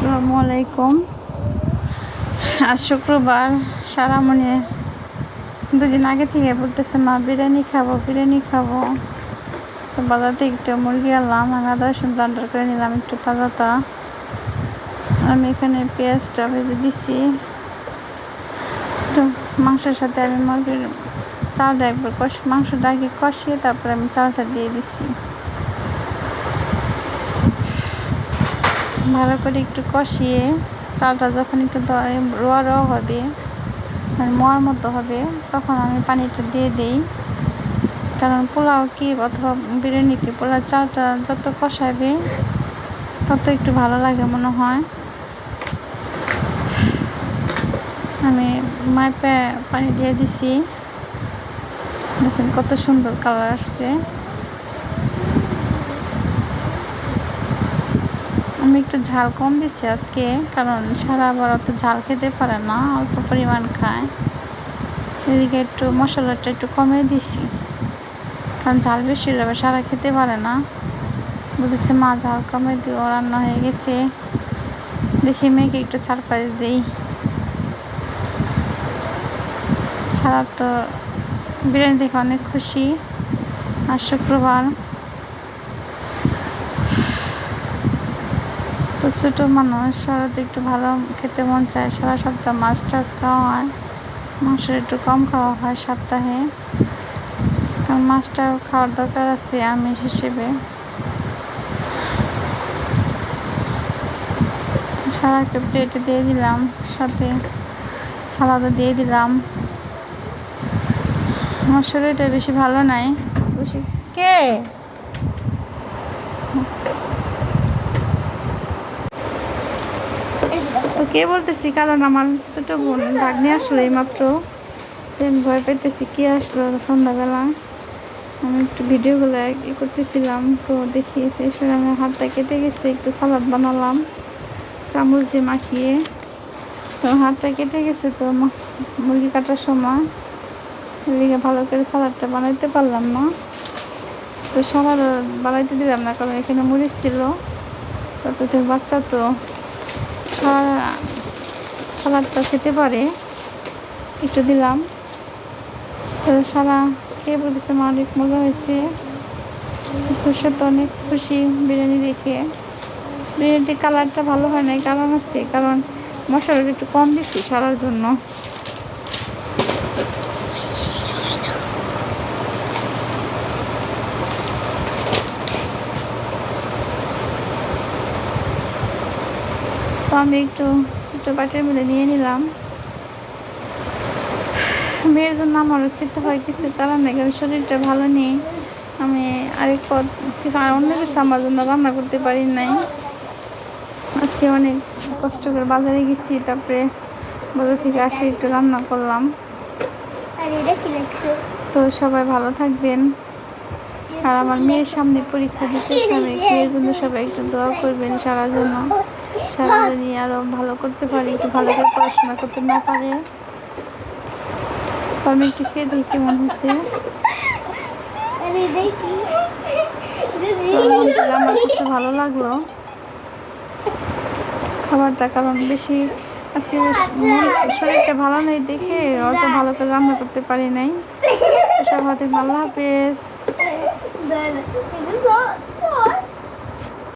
আসসালামু আলাইকুম। আজ শুক্রবার সারা মনে দুদিন আগে থেকে বলতেছে, মা, বিরিয়ানি খাব বিরিয়ানি খাব। তো বাজার থেকে একটু মুরগি আনলাম আমি আদা রসুন ব্লান্ডার করে নিলাম একটু তাজা তা আমি এখানে পেঁয়াজটা ভেজে দিছি। মাংসের সাথে আমি মুরগির চালটা একবার কষ মাংসটা আগে কষিয়ে তারপরে আমি চালটা দিয়ে দিছি। ভালো করে একটু কষিয়ে চালটা যখন একটু রোয়া রোয়া হবে মানে মোয়ার মতো হবে, তখন আমি পানিটা দিয়ে দিই। কারণ পোলাও কি অথবা বিরিয়ানি কি পোলাও চালটা যত কষাবে, তত একটু ভালো লাগে মনে হয়। আমি মাইপে পানি দিয়ে দিছি। দেখুন কত সুন্দর কালার আসছে। আমি একটু ঝাল কম দিচ্ছি আজকে, কারণ সারা আবার অত ঝাল খেতে পারে না, অল্প পরিমাণ খায়। এদিকে একটু মশলাটা একটু কমে দিছি, কারণ ঝাল বেশি আবার সারা খেতে পারে না। বলেছে মা, ঝাল কমে দিও, রান্না হয়ে গেছে। দেখি মেয়েকে একটু সারপ্রাইজ দিই। ছাড়া তো বিরিয়ানি দেখে অনেক খুশি। আর শুক্রবার তো ছোটো মানুষ সারাতে একটু ভালো খেতে মন চায়, সারা সপ্তাহ মাছ টাছ খাওয়া হয়। মাংসের একটু কম খাওয়া হয় সপ্তাহে। কারণ মাছটা খাওয়ার দরকার আছে আমি হিসেবে। সারাকে প্লেটে দিয়ে দিলাম, সাথে সালাদও দিয়ে দিলাম। আমার শরীরটা বেশি ভালো নাই। কে? কে বলতেছি? কারণ আমার ছোট বোন ভাগ্নে আসলো এইমাত্র। ভয় পেতেছি কে আসলো সন্ধ্যাবেলা? আমি একটু ভিডিওগুলো ই করতেছিলাম, তো দেখি সেই সময় আমার হাতটা কেটে গেছে, একটু সালাদ বানালাম, চামচ দিয়ে মাখিয়ে। তো হাতটা কেটে গেছে তো মুরগি কাটার সময়। এদিকে ভালো করে সালাদটা বানাইতে পারলাম না। তো সালাদ বানাইতে দিলাম না, কারণ এখানে মরিচ ছিল। তো বাচ্চা তো সালাদটা খেতে পারে। একটু দিলাম। সারা খেয়ে বলেছে মা অনেক মজা হয়েছে। সে তো অনেক খুশি বিরিয়ানি দেখে। বিরিয়ানির কালারটা ভালো হয় নাই, কারণ আছে, কারণ মশলাটা একটু কম দিচ্ছি সারার জন্য। তো আমি একটু ছোটো পাটের মধ্যে নিয়ে নিলাম। মেয়ের জন্য আমারও খেতে হয় কিছু কারণ নেই কারণ শরীরটা ভালো নেই। আমি আরেক পদ কিছু আর অন্য কিছু আমার জন্য রান্না করতে পারি নাই। আজকে অনেক কষ্ট করে বাজারে গেছি তারপরে বাজার থেকে আসে একটু রান্না করলাম। তো সবাই ভালো থাকবেন। আর আমার মেয়ের সামনে পরীক্ষা দিতে সবাই মেয়ের জন্য সবাই একটু দোয়া করবেন সারা জন্য। সারা জানি আরও ভালো করতে পারি একটু ভালো করে পড়াশোনা করতে না পারে তো আমি একটু খেয়ে দেখি কেমন হয়েছে আলহামদুলিল্লাহ আমার কাছে ভালো লাগল খাবারটা কারণ বেশি আজকে শরীরটা ভালো নেই দেখে অত ভালো করে রান্না করতে পারি নাই সব হাতে ভালো হাফেজ